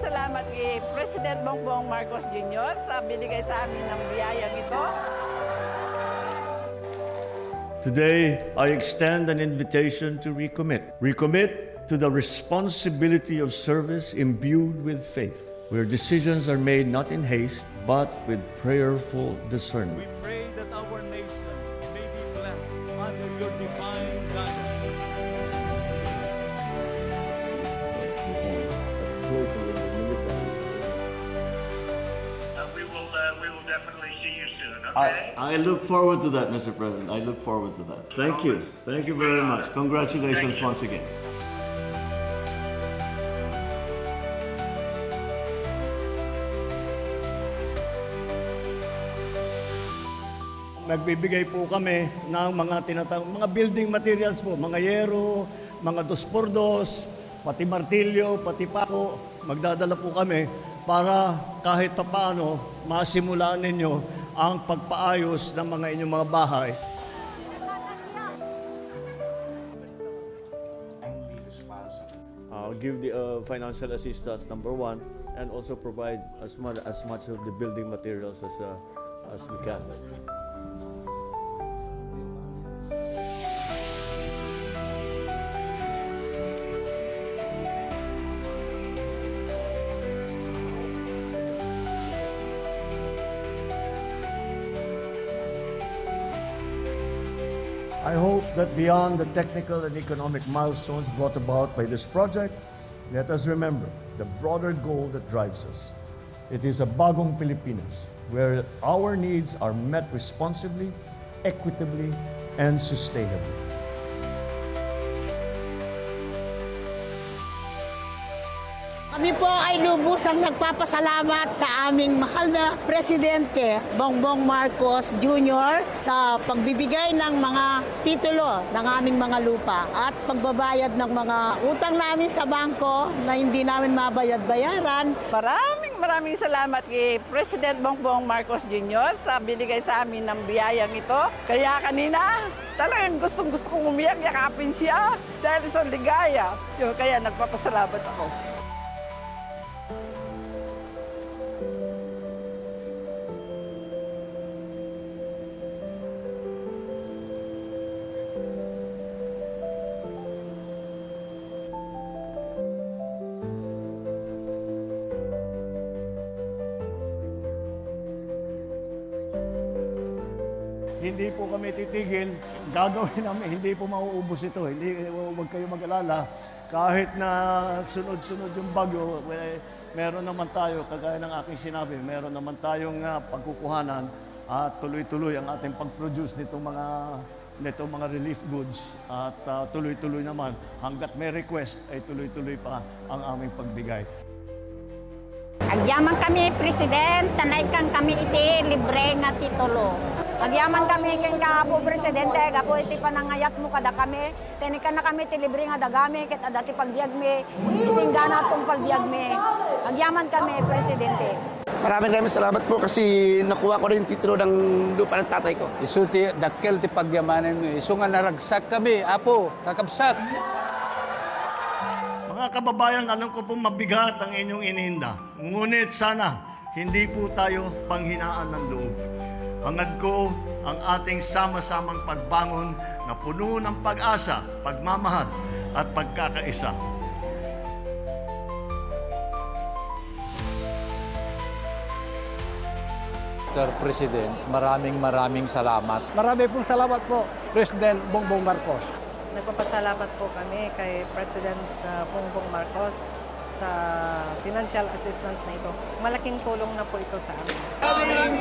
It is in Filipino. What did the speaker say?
maraming salamat kay President Bongbong Marcos Jr. sa binigay sa amin ng biyayang ito. Today, I extend an invitation to recommit. Recommit to the responsibility of service imbued with faith, where decisions are made not in haste, but with prayerful discernment. We will, uh, we will definitely see you soon, I, okay? I look forward to that, Mr. President. I look forward to that. Thank you. Thank you very much. Congratulations Thank you. once again. Nagbibigay po kami ng mga tinatawag, mga building materials po, mga yero, mga dos por dos, pati martilyo, pati pako. Magdadala po kami para kahit papaano masimulaan ninyo ang pagpaayos ng mga inyong mga bahay. I'll give the uh, financial assistance number one and also provide as much as much of the building materials as uh, as we can. I hope that beyond the technical and economic milestones brought about by this project, let us remember the broader goal that drives us. It is a bagong Pilipinas where our needs are met responsibly, equitably, and sustainably. Kami po ay lubusang nagpapasalamat sa aming mahal na Presidente Bongbong Marcos Jr. sa pagbibigay ng mga titulo ng aming mga lupa at pagbabayad ng mga utang namin sa bangko na hindi namin mabayad-bayaran. Maraming maraming salamat kay President Bongbong Marcos Jr. sa binigay sa amin ng biyayang ito. Kaya kanina, talagang gustong gusto kong umiyak, yakapin siya dahil sa ligaya. Kaya nagpapasalamat ako. Hindi po kami titigil. Gagawin namin, hindi po mauubos ito. Hindi, huwag kayo mag-alala. Kahit na sunod-sunod yung bagyo, eh, meron naman tayo, kagaya ng aking sinabi, meron naman tayong ah, pagkukuhanan at tuloy-tuloy ang ating pag-produce nitong mga nito mga relief goods at ah, tuloy-tuloy naman hanggat may request ay tuloy-tuloy pa ang aming pagbigay. Agyaman kami, President, tanay kang kami iti libre nga titulo. Agyaman kami kay kapo presidente, gapo iti panangayat mo kada kami. Tenikan na kami ti libre nga dagami, ket adati pagbiag mi, itinggana tong palbiag mi. Agyaman kami, presidente. Maraming maraming salamat po kasi nakuha ko rin yung titulo ng lupa ng tatay ko. Isu ti dakkel ti pagyamanan mo. Isu nga naragsak kami, apo, kakabsat. Mga kababayan, alam ko pong mabigat ang inyong inihinda. Ngunit sana, hindi po tayo panghinaan ng loob. Hangad ko ang ating sama-samang pagbangon na puno ng pag-asa, pagmamahal at pagkakaisa. Sir President, maraming maraming salamat. Marami pong salamat po, President Bongbong Marcos. Nagpapasalamat po kami kay President uh, Bongbong Marcos sa financial assistance na ito. Malaking tulong na po ito sa amin. Maraming